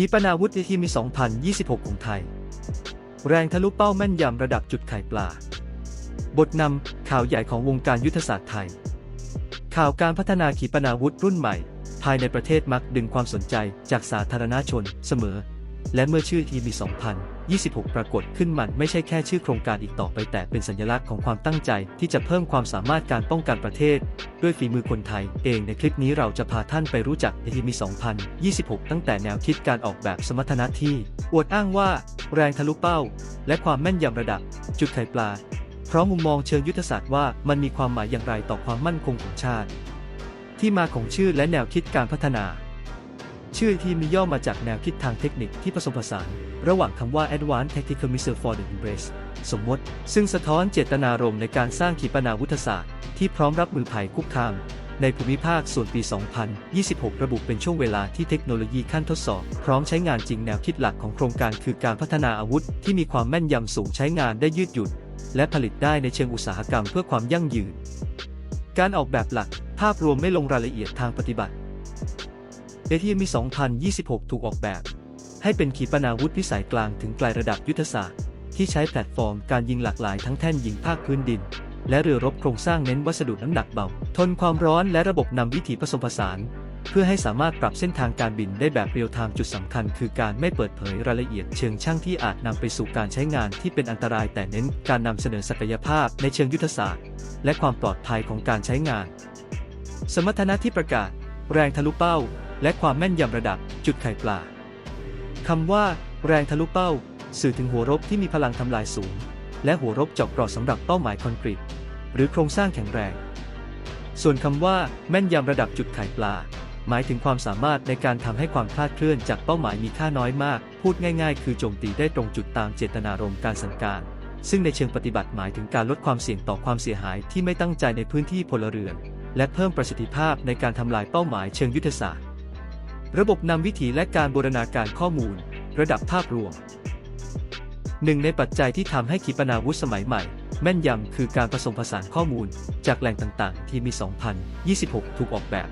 ขีปนาวุธที่มี 2026 ของไทย แรงทะลุเป้าแม่นยำระดับจุดไข่ปลา บทนำข่าวใหญ่ของวงการยุทธศาสตร์ไทย ข่าวการพัฒนาขีปนาวุธรุ่นใหม่ ภายในประเทศมักดึงความสนใจจากสาธารณชนเสมอ และเมื่อชื่อทีมี 2026 ปรากฏขึ้นมันไม่ใช่แค่ชื่อโครงการอีกต่อไปแต่เป็นสัญลักษณ์ของความตั้งใจที่จะเพิ่มความสามารถการป้องกันประเทศ ด้วยฝีมือคนไทย เองในคลิปนี้เราจะพาท่านไปรู้จักทีมี 2026 ตั้งแต่แนวคิดการออกแบบสมรรถนะที่ อวดอ้างว่า แรงทะลุเป้า และความแม่นยำระดับ จุดไข่ปลา เพราะมุมมองเชิงยุทธศาสตร์ว่ามันมีความหมายอย่างไรต่อความมั่นคงของชาติ ที่มาของชื่อและแนวคิดการพัฒนา ชื่อทีมมีย่อมาจากแนวคิดทางเทคนิคที่ผสมผสาน ระหว่างคำว่า Advanced Tactical Missile for the Embrace สมมติ ซึ่งสะท้อนเจตนารมณ์ในการสร้างขีปนาวุธศาสตร์ ที่พร้อมรับมือภัยคุกคาม ในภูมิภาคส่วนปี 2026 ระบุเป็นช่วงเวลาที่เทคโนโลยีขั้นทดสอบ พร้อมใช้งานจริงแนวคิดหลักของโครงการคือการพัฒนาอาวุธที่มีความแม่นยำสูงใช้งานได้ยืดหยุ่นและผลิตได้ในเชิงอุตสาหกรรมเพื่อความยั่งยืน การออกแบบหลัก ภาพรวมไม่ลงรายละเอียดทางปฏิบัติเอทีมี 2026 ถูกออกแบบ ให้เป็นขีปนาวุธพิสัยกลางถึงไกลระดับยุทธศาสตร์ ที่ใช้แพลตฟอร์มการยิงหลากหลายทั้งแท่นยิงภาคพื้นดิน และเรือรบโครงสร้างเน้นวัสดุน้ำหนักเบา ทนความร้อนและระบบนำวิถีผสมผสาน เพื่อให้สามารถปรับเส้นทางการบินได้แบบเรียลไทม์จุดสำคัญ คือการไม่เปิดเผยรายละเอียดเชิงช่างที่อาจนำไปสู่การใช้งานที่เป็นอันตราย แต่เน้นการนำเสนอศักยภาพในเชิงยุทธศาสตร์ และความปลอดภัยของการใช้งาน สมรรถนะที่ประกาศ แรงทะลุเป้า และความแม่นยำระดับจุดไข่ปลา คำว่า แรงทะลุเป้า สื่อถึงหัวรบที่มีพลังทำลายสูง และหัวรบเจาะกราะสำหรับเป้าหมายคอนกรีตหรือโครงสร้างแข็งแรง ส่วนคำว่า แม่นยำระดับจุดไข่ปลา หมายถึงความสามารถในการทำให้ความคลาดเคลื่อนจากเป้าหมายมีค่าน้อยมาก พูดง่ายๆ คือโจมตีได้ตรงจุดตามเจตนารมณ์การสั่งการซึ่งในเชิงปฏิบัติหมายถึงการลดความเสี่ยงต่อความเสียหายที่ไม่ตั้งใจในพื้นที่พลเรือน และเพิ่มประสิทธิภาพในการทำลายเป้าหมายเชิงยุทธศาสตร์ ระบบนำวิถีและการบูรณาการข้อมูล ระดับภาพรวม หนึ่งในปัจจัยที่ทำให้ขีปนาวุธสมัยใหม่ แม่นยำคือการผสมผสานข้อมูล จากแหล่งต่างๆ ที่มี 2026 ถูกออกแบบ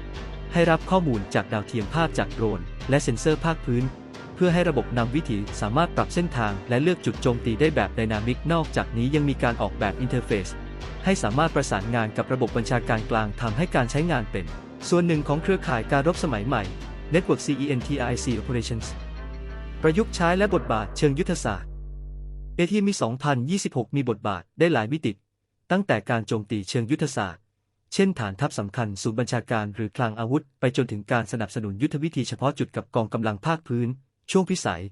ให้รับข้อมูลจากดาวเทียมภาพจากโดรน และเซ็นเซอร์ภาคพื้น เพื่อให้ระบบนำวิถีสามารถปรับเส้นทาง และเลือกจุดโจมตีได้แบบไดนามิกนอกจากนี้ยังมีการออกแบบอินเทอร์เฟซให้สามารถประสานงานกับระบบบัญชาการกลางทำให้การใช้งานเป็น ส่วนหนึ่งของเครือข่ายการรบสมัยใหม่ Network CENTIC Operations ประยุกต์ใช้และบทบาทเชิงยุทธศาสตร์เอทีมี2026 มีบทบาทได้หลายมิติ ตั้งแต่การโจมตีเชิงยุทธศาสตร์ เช่นฐานทัพสำคัญศูนย์บัญชาการหรือคลังอาวุธ ไปจนถึงการสนับสนุนยุทธวิธีเฉพาะจุดกับกองกำลังภาคพื้น ช่วงพิสัย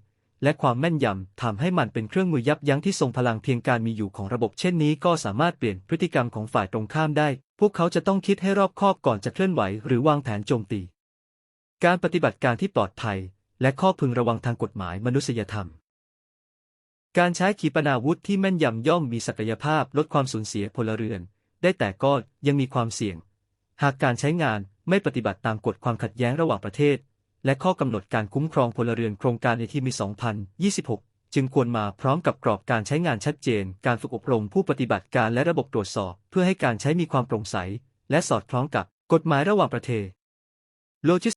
และความแม่นยำทำให้มันเป็นเครื่องมือยับยั้งที่ทรงพลังเพียงการมีอยู่ของระบบ เช่นนี้ก็สามารถเปลี่ยนพฤติกรรมของฝ่ายตรงข้ามได้ พวกเขาจะต้องคิดให้รอบคอบก่อนจะเคลื่อนไหว หรือวางแผนโจมตี การปฏิบัติการที่ปลอดภัย และข้อพึงระวังทางกฎหมายมนุษยธรรม การใช้ขีปนาวุธที่แม่นยำย่อมมีศักยภาพลดความสูญเสียพลเรือน ได้แต่ก็ยังมีความเสี่ยง หากการใช้งานไม่ปฏิบัติตามกฎความขัดแย้งระหว่างประเทศ และข้อกำหนดการคุ้มครองพลเรือนโครงการในที่มี 2026 จึงควรมาพร้อมกับกรอบการใช้งานชัดเจน การฝึกอบรมผู้ปฏิบัติการและระบบตรวจสอบ เพื่อให้การใช้มีความโปร่งใส และสอดคล้องกับกฎหมายระหว่างประเทศโลจิส